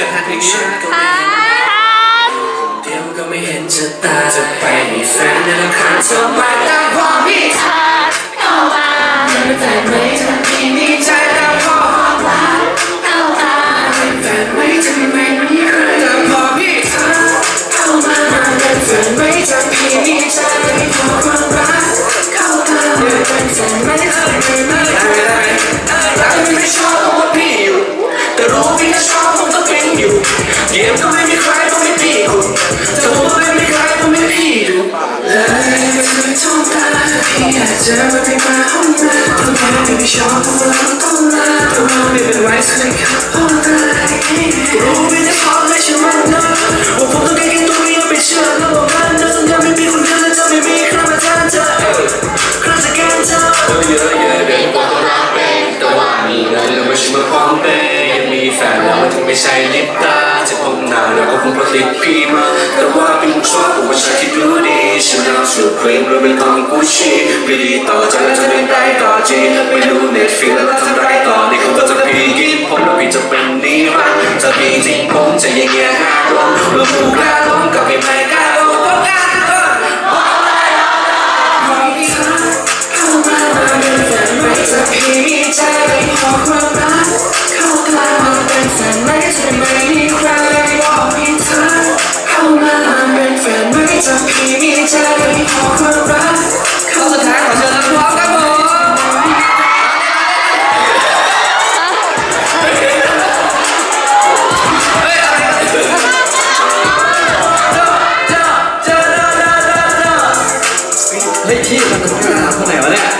กิดทันเพลงนี้นะอ่าเดี๋ยวก็ไม่เห็นจะตาจะไปมีแฟนในราคาเท่าไหร่แต่พอ อได้รู้พี่จะพอไม่เชื่อมันนะว่าผมต้องแค่กินตัวเดียวไปเชื่อแล้วว่ามันนะสัญญาไม่มีคนเดียวและจะไม่มีใครมาแทนเธอใครจะแกล้เธอเยอะเยอะเด็กก็ต้องรักเป็นแต่ว่ามีเงินแล้วไม่ใช่มาพร้อมเปย์ยังมีแฟนแล้วถึงไม่ใช่ลิปตาจะพบหน้าแล้วก็คงพลิกพี่มาแต่ว่าเป็นชอบผมว่าชายที่ดูดีฉัน เพลงเราเป็นของกูชีไม่ดีต่อใจจะเป็นไรต่อจีไม่รู้เน็ตฟิลแล้วก็ทำไรต่อในคงต้องจะพีกินผมเราพีจะเป็นนิรันจะพีจริงผมจะยังเงี้ยหาลงลงถูกล้าล้มกับไม่ไม่กล้าลงต้าทุกคนมองแล้าจะพีใจเป็นของเรา この辺はね。